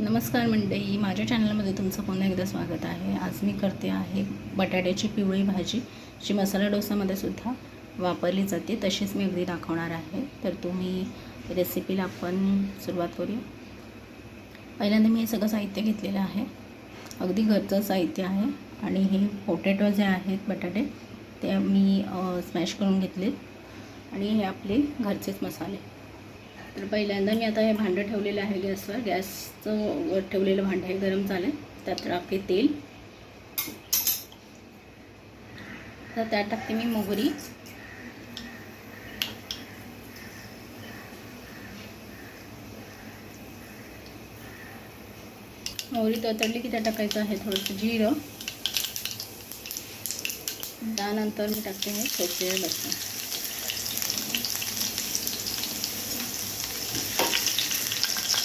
नमस्कार मंडळी माझ्या चॅनलमध्ये तुमचं पुन्हा एकदा स्वागत आहे. आज मी करते आहे बटाट्याची पिवळी भाजी जी मसाला डोसामध्ये सुद्धा वापरली जाते तशीच मी अगदी दाखवणार आहे. तर तुम्ही रेसिपीला आपण सुरुवात करूया. पहिल्यांदा मी हे सगळं साहित्य घेतलेलं आहे. अगदी घरचं साहित्य आहे आणि हे पोटॅटो जे आहेत बटाटे ते मी स्मॅश करून घेतले. आणि हे आपले घरचेच मसाले. तर पहिल्यांदा मी आता हे भांडं ठेवलेलं आहे गॅसवर. गॅसचं वर ठेवलेलं भांडं हे गरम झालं त्यात टाकते तेल. तर त्यात टाकते मी मोहरी. मोहरी ततडली की त्यात टाकायचं आहे थोडंसं जिरं. त्यानंतर मी टाकते हे सोपे लसूण.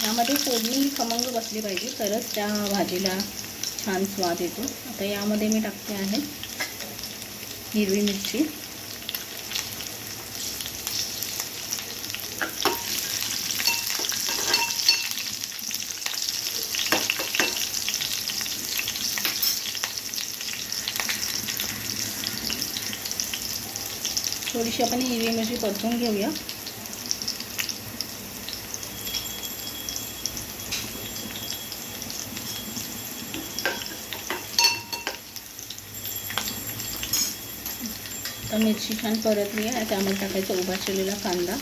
यामध्ये फोडणी खमंग बसली पाहिजे. तरच त्या भाजीला छान स्वाद येतो. आता यामध्ये मी टाकते आहे हिरवी मिरची. थोडीशी आपण हिरवी मिरची परतून घेऊया. तर मिरची छान परतली आहे त्यामध्ये टाकायचा उभा चिरलेला कांदा.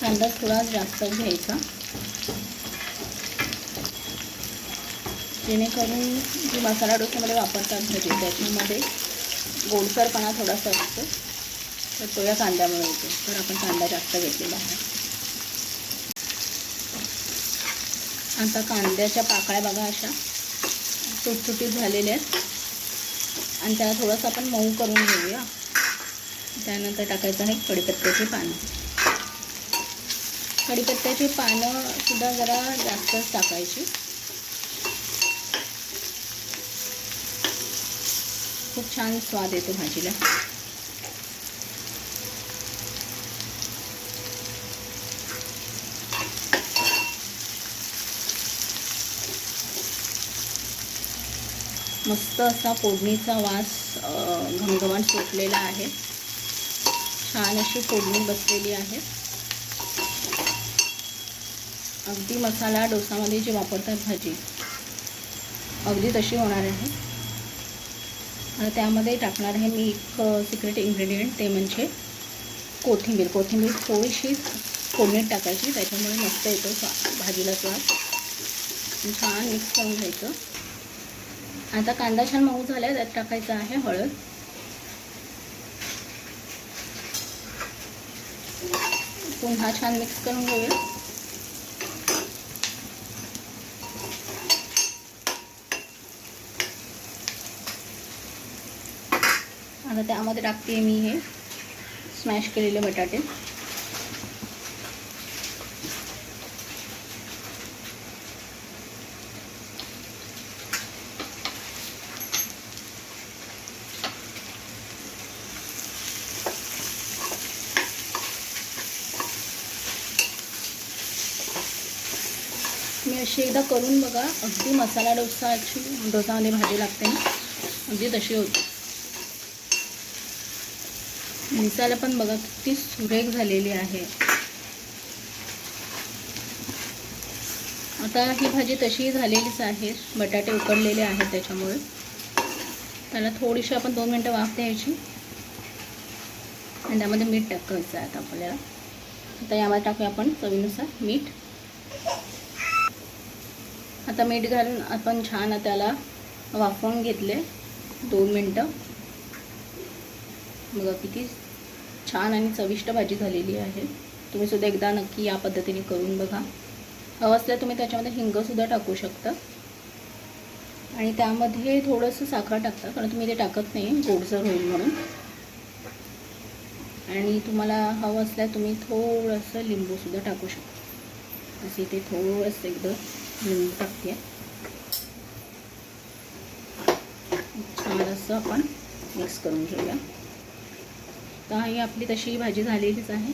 कांदा थोडा जास्त घ्यायचा. जेणेकरून जे मसाला डोस्यामध्ये वापरतात भाजी त्याच्यामध्ये गोडसरपणा थोडासा असतो. तर तो या कांद्यामुळे येतो. तर आपण कांदा जास्त घेतलेला आहे. आता कांद्याच्या पाकळ्या बघा अशा. तुटतुटीत झालेल्या आहेत. आणि त्याला थोडंसं आपण मऊ करून घेऊया. त्यानंतर टाकायचं आहे कडीपत्त्याची पानं. कडीपत्त्याची पानं सुद्धा जरा जास्तच टाकायची. खूप छान स्वाद येतो भाजीला. मस्त असा फोडणीचा वास घमघमाट सुटलेला आहे. छान अशी फोडणी बसलेली आहे. अगदी मसाला डोसामध्ये जे वापरतात भाजी अगदी तशी होणार आहे. आणि त्यामध्ये टाकणार आहे मी एक सिक्रेट इन्ग्रेडियंट ते म्हणजे कोथिंबीर. कोथिंबीर थोडीशी फोडणीत टाकायची त्याच्यामुळे मस्त येतो भाजीला स्वाद. छान मिक्स करून घ्यायचं. आता कांदा छान मऊ झाला त्यात टाकायचं आहे हळद. पुन्हा छान मिक्स करून घेऊया. आता त्यामध्ये टाकते मी हे स्मॅश केलेले बटाटे. मी अशी एकदा करून बघा. अगदी मसाला डोसाची डोसामध्ये भाजी लागते ना. अगदी तशी होती. दिसायला पण बघा किती सुरेख झालेली आहे. आता ही भाजी तशी झालेलीच आहे. बटाटे उकडलेले आहेत त्याच्यामुळे. त्याला थोडीशी आपण दोन मिनटं वाफ द्यायची. आणि त्यामध्ये मीठ टाकायचं आहे आता आपल्याला. आता यामध्ये टाकूया आपण चवीनुसार मीठ. आता मीठ घालून आपण छान त्याला वाफवून घेतले. दोन मिनटं. बघा किती छान आणि चविष्ट भाजी झालेली आहे. तुम्ही सुद्धा एकदा नक्की या पद्धतीने करून बघा. हवं असल्या तुम्ही त्याच्यामध्ये हिंगसुद्धा टाकू शकता. आणि त्यामध्ये थोडंसं साखर टाकता कारण तुम्ही ते टाकत नाही गोडसर होईल म्हणून. आणि तुम्हाला हवं असल्या तुम्ही थोडंसं लिंबूसुद्धा टाकू शकता. असे ते थोडंसं एकदम लिंबू टाकते. असं आपण मिक्स करून घेऊया. तर ही आपली तशी भाजी झालेलीच आहे.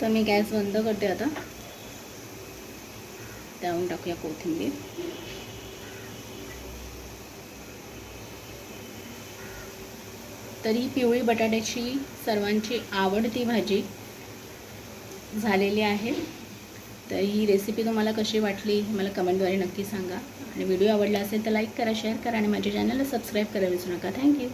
तर मी गॅस बंद करते आता. त्यावरून टाकूया कोथिंबीर. तरी पिवळी बटाट्याची सर्वांची आवडती भाजी झालेली आहे. तर ही रेसिपी तुम्हाला कशी वाटली मला कमेंटद्वारे नक्की सांगा. आणि व्हिडिओ आवडला असेल तर लाईक करा शेअर करा आणि माझ्या चॅनलला सबस्क्राईब करा विसरू नका. थँक्यू